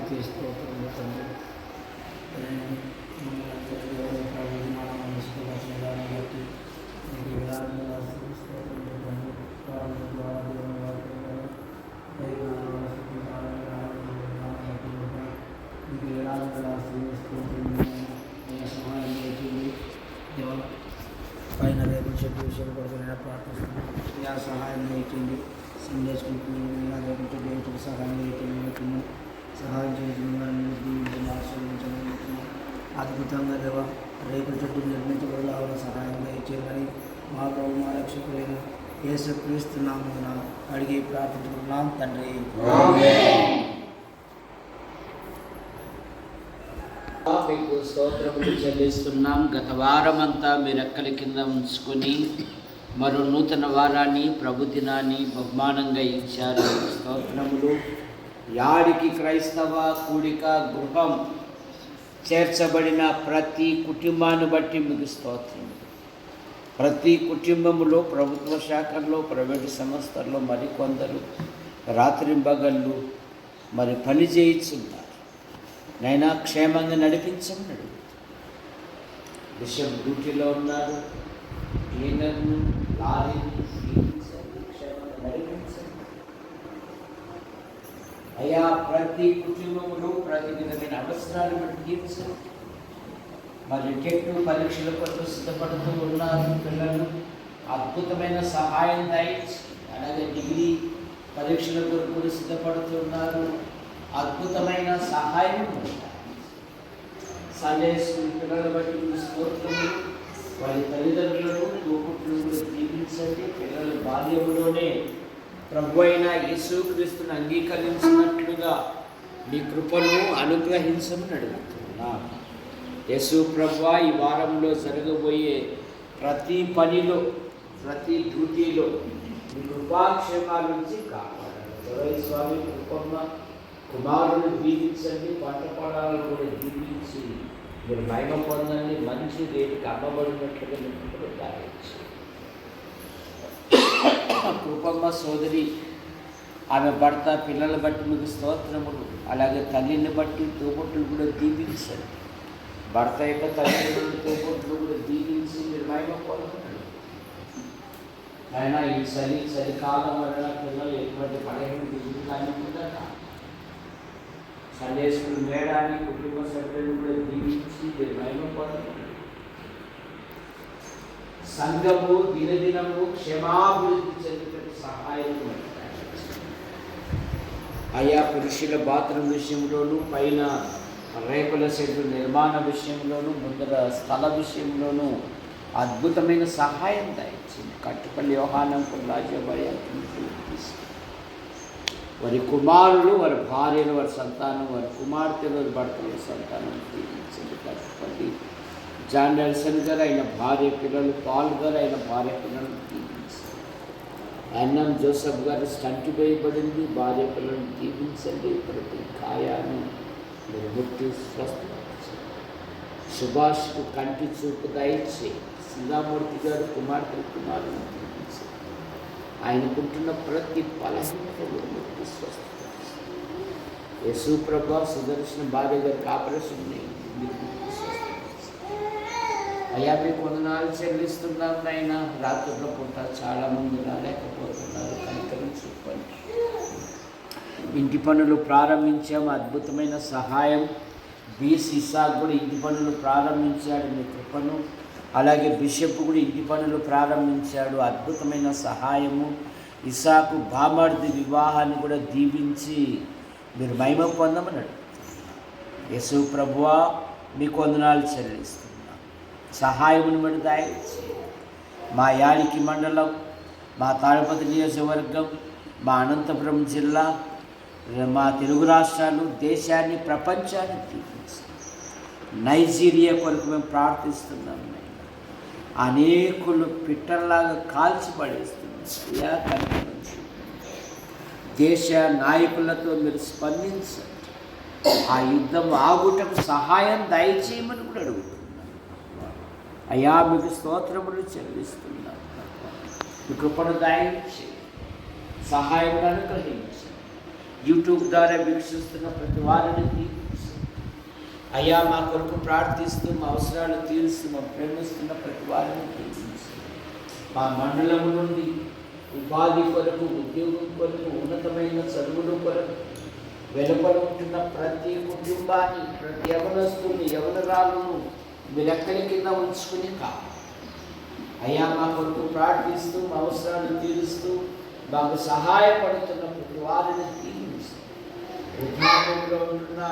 స్థుతి స్తోత్రములు తండ్రి ప్రయోజనం తీసుకోవాల్సిన దాన్ని బట్టి మీకు విధానంగా స్థుతి స్తోత్రములు తండ్రి వారి ద్వారా దేవుని వాక్యం ద్వారా దైవ స్థుతి మీకు విధానంగా స్థుతి స్తోత్రములు నేను సహాయం చేసింది దేవ పైన రేపు చెట్టు విషయం కొరకు నేను ప్రార్థిస్తున్నాను యా సహాయం చేయండి సండే స్కూల్కి యా రేపు చెట్టు ఏంటి సహాయం చేయండి సహాయం చేసిన అద్భుతంగా దేవ రేపు చెట్టు నిర్మించబడాలని సహాయంగా ఇచ్చేయమని మా ప్రభు మా రక్షకులైన యేసు క్రీస్తున్నాము అడిగి ప్రార్థించుకున్నాం తండ్రి. మీకు స్తోత్రములు చెల్లిస్తున్నాం. గత వారమంతా మీరు ఎక్కల కింద ఉంచుకొని మరో నూతన వారాన్ని ప్రభు దినాన్ని బహుమానంగా ఇచ్చారు. స్తోత్రములు. యాడికి క్రైస్తవ కూడిక గృహం చేర్చబడిన ప్రతి కుటుంబాన్ని బట్టి మీకు స్తోత్రం ప్రతి కుటుంబంలో ప్రభుత్వ శాఖల్లో ప్రైవేటు సంస్థల్లో మరికొందరు రాత్రింబగళ్ళు మరి పని చేయించున్నారు నైనా క్షేమంగా నడిపించమన్నాడు బిషప్ డ్యూటీలో ఉన్నారు క్లీనర్ను లారీని దీవించండి, క్షేమంగా నడిపించండి అయ్యా ప్రతి కుటుంబంలో ప్రతి విధమైన అవసరాలు బట్టి తీర్చండి మరి టెట్ పరీక్షల కొరకు సిద్ధపడుతూ ఉన్నారు పిల్లలు. అద్భుతమైన సహాయం దయచి అలాగే డిగ్రీ పరీక్షల కొరకు కూడా సిద్ధపడుతున్నారు అద్భుతమైన సహాయం సండే స్కూల్ పిల్లల బట్టి స్తోత్రము వారి తల్లిదండ్రులు తోపుట్లు కూడా దీవించండి పిల్లల బాల్యంలోనే ప్రభు అయిన యేసుక్రీస్తుని అంగీకరించినట్లుగా మీ కృపను అనుగ్రహించమని అడుగుతున్నా. యేసు ప్రభు ఈ వారంలో జరగబోయే ప్రతి పనిలో ప్రతి డ్యూటీలో మీ కృపాక్షేమాల నుంచి కాపాడాలి స్వామి కృపమ్మ కుమారుని దీవించండి పంట పొలాలను కూడా దీవించి మీరు మహిమ పొందండి మంచి రేటుకి అమ్మబడినట్లుగా మీకు దాయించి కృపమ్మ సోదరి ఆమె భర్త పిల్లల బట్టి మీకు స్తోత్రములు అలాగే తల్లిని బట్టి తోబొట్టులు కూడా దీపించారు భర్త యొక్క తల్లిదండ్రులు తోబొట్టులు కూడా దీవించి మీరు మహిమ పొందండి. అయినా ఈ చలి చలికాలం వలన పిల్లలు ఎటువంటి పడేమి దిగులు కానీ ఉందట సండే స్కూల్ మేడాన్ని కుటుంబ సభ్యులు కూడా దీవించి మీరు మహిమ పొందండి. సంఘము దినదినము క్షమాభివృద్ధి చెందుటకు సహాయం అయా పురుషుల బాత్రూమ్ విషయంలోనూ పైన రేకుల షెడ్డు నిర్మాణ విషయంలోనూ ముందర స్థల విషయంలోనూ అద్భుతమైన సహాయం దయచింది. కట్టుపల్లి వ్యవహారం రాజ్యభయ వారి కుమారులు వారి భార్యలు వారి సంతానం వారి కుమార్తెలు వారి భర్తల సంతానం తీర్చింది కట్టుపల్లి జాన్ నెల్సన్ గారు ఆయన భార్య పిల్లలు పాల్ గారు ఆయన భార్య పిల్లలను అన్నం జోసఫ్ గారు స్టంట్ వేయబడింది భార్య పిల్లలను దీవించండి ప్రతి కాయాన్ని మీరు ముట్టి స్వస్థపరచండి. సుభాష్కు కంటి చూపు దయచే సీతామూర్తి గారు కుమార్తె కుమారుని దీవించండి. ఆయనకుంటున్న ప్రతి బలహీనత మీరు ముట్టి స్వస్థపరచండి. యశు ప్రభా సుదర్శన భార్య గారికి ఆపరేషన్ అయింది అయ్యా మీకు వందనాలు చెల్లిస్తున్నాం నాయన. రాత్రుల పూట చాలామంది రాలేకపోతున్నారు. కనికరం చెప్పండి ఇంటి పనులు ప్రారంభించాం అద్భుతమైన సహాయం. బి సిసాక్ కూడా ఇంటి పనులు ప్రారంభించాడు. మీ కృపను. అలాగే బిషప్ కూడా ఇంటి పనులు ప్రారంభించాడు. అద్భుతమైన సహాయము. ఇసాకు బామర్ది వివాహాన్ని కూడా దీవించి మీరు మహిమ పొందమన్నాడు. యశు ప్రభువా మీకు వందనాలు చెల్లిస్తుంది సహాయమును బట్టి మా యాడికి మండలం మా తాడపతి నియోజకవర్గం మా అనంతపురం జిల్లా మా తెలుగు రాష్ట్రాలు దేశాన్ని ప్రపంచాన్ని దీవించి నైజీరియా కొరకు మేము ప్రార్థిస్తున్నాం. అనేకులు పిట్టల్లాగా కాల్చిపడేస్తున్నాం దేశ నాయకులతో మీరు స్పందించండి. ఆ యుద్ధం ఆగుటకు సహాయం దయచేయమని కూడా అడుగుతున్నాను అయ్యా మీకు స్తోత్రములు చెల్లిస్తున్నాను. మీ కృపను దాయించి సహాయం అనుగ్రహించి యూట్యూబ్ ద్వారా వీక్షిస్తున్న ప్రతి వారిని అయ్యా మా కొరకు ప్రార్థిస్తూ మా అవసరాలు తీరుస్తూ మా ప్రేమిస్తున్న ప్రతి వారిని దీవించు. మా మండలం నుండి ఉపాధి కొరకు ఉద్యోగం కొరకు ఉన్నతమైన చదువుల కొరకు వెలుపల ఉంటున్న ప్రతి కుటుంబాన్ని ప్రతి యవనస్తుని యవనరాలను లెక్కల కింద ఉంచుకుని కాదు అయ్యా మా కొరకు ప్రార్థిస్తూ మా అవసరాలు తీరుస్తూ మాకు సహాయపడుతున్న ప్రతి వారిని తీరుస్తూ వృద్ధాపంలో ఉంటున్న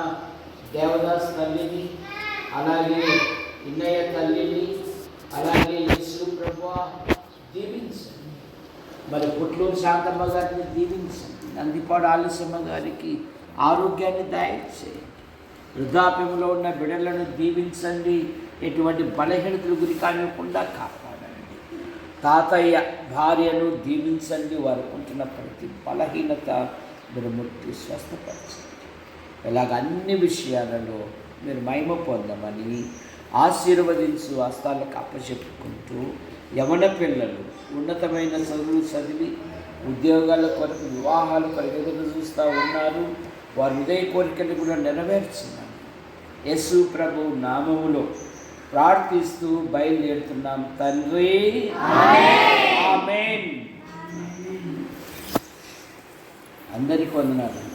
దేవదాస్ తల్లిని అలాగే ఇన్నయ్య తల్లిని అలాగే యేసు ప్రభు దీవించండి. మరి పుట్లూరు శాంతమ్మ గారిని దీవించండి. నందిపాడు ఆలస్యమ్మ గారికి ఆరోగ్యాన్ని దయచేయండి. వృద్ధాప్యంలో ఉన్న బిడ్డలను దీవించండి. ఎటువంటి బలహీనతలు గురి కానివ్వకుండా కాపాడండి. తాతయ్య భార్యను దీవించండి వారు ఉంటున్న ప్రతి బలహీనత మీరు ముట్టి స్వస్థపరచండి ఇలాగ అన్ని విషయాలలో మీరు మహిమ పొందమని ఆశీర్వదించు హస్తాలకు అప్పచెప్పుకుంటూ యవన పిల్లలు ఉన్నతమైన చదువులు చదివి ఉద్యోగాల కొరకు వివాహాలు పరిగెదురు చూస్తూ ఉన్నారు. వారి హృదయ కోరికలు కూడా నెరవేర్చున్నారు యేసు ప్రభు నామములో ప్రార్థిస్తూ బయలుదేరుతున్నాం తండ్రి. ఆమేన్. అందరికీ వందనాలు.